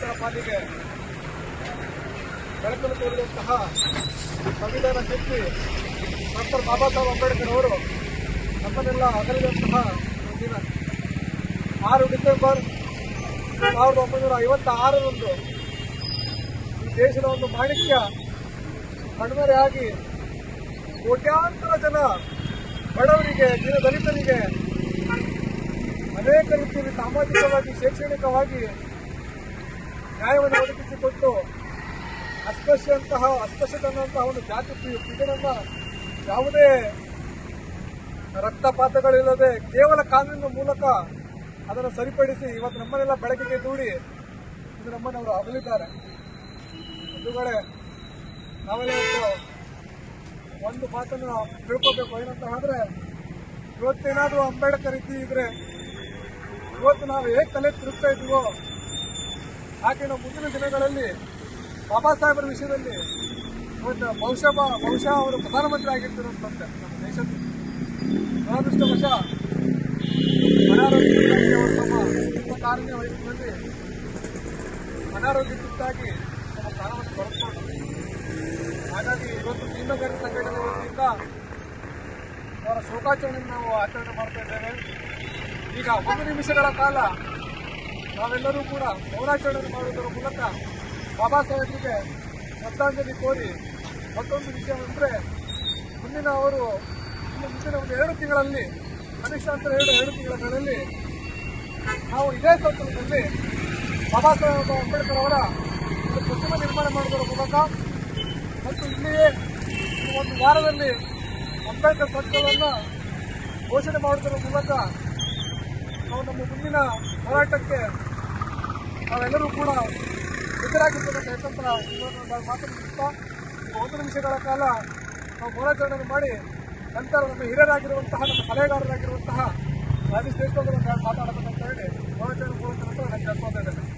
ಮಕ್ಕಳ ಪಾಲಿಗೆ ಬೆಳಕನ್ನು ತೋರಿದಂತಹ ಸಂವಿಧಾನ ಶಿಲ್ಪಿ ಡಾಕ್ಟರ್ ಬಾಬಾ ಸಾಹೇಬ್ ಅಂಬೇಡ್ಕರ್ ಅವರು ನಮ್ಮನ್ನೆಲ್ಲ ಅಗಲಿದಂತಹ ದಿನ. ಆರು ಡಿಸೆಂಬರ್ ಸಾವಿರದ ಒಂಬೈನೂರ ಐವತ್ತ ಆರರಂದು ಈ ದೇಶದ ಒಂದು ಮಾಣಿಕ್ಯ ಕಣ್ಮರೆಯಾಗಿ ಕೋಟ್ಯಾಂತರ ಜನ ಬಡವರಿಗೆ ದಿನ ದಲಿತರಿಗೆ, ಅನೇಕ ರೀತಿಯಲ್ಲಿ ಸಾಮಾಜಿಕವಾಗಿ, ಶೈಕ್ಷಣಿಕವಾಗಿ ನ್ಯಾಯವನ್ನು ಒದಗಿಸಿಕೊಟ್ಟು ಅಸ್ಪೃಶ್ಯಂತಹ ಅಸ್ಪೃಶ್ಯತನಂತಹ ಒಂದು ಜಾತಿ ಪಿಡುಗನ್ನ ಯಾವುದೇ ರಕ್ತಪಾತಗಳಿಲ್ಲದೆ ಕೇವಲ ಕಾನೂನಿನ ಮೂಲಕ ಅದನ್ನು ಸರಿಪಡಿಸಿ ಇವತ್ತು ನಮ್ಮನ್ನೆಲ್ಲ ಬೆಳಕಿಗೆ ದೂಡಿ ಇದು ನಮ್ಮನ್ನು ಅವರು ಅಗಲಿದ್ದಾರೆ. ಹಿಂದುಗಡೆ ನಾವೆಲ್ಲ ಇವತ್ತು ಒಂದು ಮಾತನ್ನು ತಿಳ್ಕೊಬೇಕು. ಏನಂತ ಆದರೆ ಇವತ್ತೇನಾದರೂ ಅಂಬೇಡ್ಕರ್ ಇದ್ರೆ, ಇವತ್ತು ನಾವು ಹೇಗೆ ತಲೆ ತಿರುಗ್ತಾ ಹಾಗೆ ನಾವು ಮುಂದಿನ ದಿನಗಳಲ್ಲಿ ಬಾಬಾ ಸಾಹೇಬರ ವಿಷಯದಲ್ಲಿ ಬಹುಶಃ ಬಹುಶಃ ಅವರು ಪ್ರಧಾನಮಂತ್ರಿ ಆಗಿರ್ತಿರೋದಂತೆ ನಮ್ಮ ದೇಶದ ದುರದೃಷ್ಟವಶ ಅನಾರೋಗ್ಯ ಅವರು ತಮ್ಮ ಕಾರಣ ವಯಸ್ಸಿನಲ್ಲಿ ಅನಾರೋಗ್ಯ ತುತ್ತಾಗಿ ತಮ್ಮ ಪ್ರಾಣವನ್ನು ಕಳೆದುಕೊಂಡರು. ಹಾಗಾಗಿ ಇವತ್ತು ಭೀಮಗಾರಿ ಸಂಘಟನೆ ವತಿಯಿಂದ ಅವರ ಶೋಕಾಚರಣೆಯನ್ನು ನಾವು ಆಚರಣೆ ಮಾಡ್ತಾ ಇದ್ದೇವೆ. ಈಗ ಒಂದು ನಿಮಿಷಗಳ ಕಾಲ ನಾವೆಲ್ಲರೂ ಕೂಡ ಮೌನಾಚರಣೆ ಮಾಡುವುದರ ಮೂಲಕ ಬಾಬಾ ಸಾಹೇಬರಿಗೆ ಶ್ರದ್ಧಾಂಜಲಿ ಕೋರಿ ಮತ್ತೊಂದು ವಿಷಯ ಅಂದರೆ ಮುಂದಿನ ಅವರು ಮುಂದಿನ ಒಂದು ಎರಡು ತಿಂಗಳಲ್ಲಿ ಅಂತ ಎರಡು ಎರಡು ತಿಂಗಳಲ್ಲಿ ನಾವು ಇದೇ ಸಂದರ್ಭದಲ್ಲಿ ಬಾಬಾ ಸಾಹೇಬ್ ಅಂಬೇಡ್ಕರ್ ಅವರ ಒಂದು ಪ್ರತಿಮೆ ನಿರ್ಮಾಣ ಮಾಡುವುದರ ಮೂಲಕ ಮತ್ತು ಇಲ್ಲಿಯೇ ಒಂದು ವಾರದಲ್ಲಿ ಅಂಬೇಡ್ಕರ್ ಸರ್ಕಲನ್ನು ಘೋಷಣೆ ಮಾಡುವುದರ ಮೂಲಕ ನಾವು ನಮ್ಮ ಮುಂದಿನ ಹೋರಾಟಕ್ಕೆ ನಾವೆಲ್ಲರೂ ಕೂಡ ಎದುರಾಗಿರ್ತಕ್ಕಂಥ ಯಶಸ್ಸನ್ನ ನಾವು ಮಾತನಾಡುತ್ತಾ ಒಂದು ನಿಮಿಷಗಳ ಕಾಲ ನಾವು ಮೌನಾಚರಣೆ ಮಾಡಿ ನಂತರ ನಮ್ಮ ಹಿರಿಯರಾಗಿರುವಂತಹ, ನಮ್ಮ ಸಲಹೆಗಾರರಾಗಿರುವಂತಹ ರಾಜೇಶ್ ದೇಶಪಾಂಡೆ ಮಾತಾಡಬೇಕಂತ ಹೇಳಿ ಮೌನಾಚರಣೆ ಮೂಲಕ ನಂತರ ನಾನು ಕೇಳ್ಕೊತಾ ಇದ್ದೇನೆ.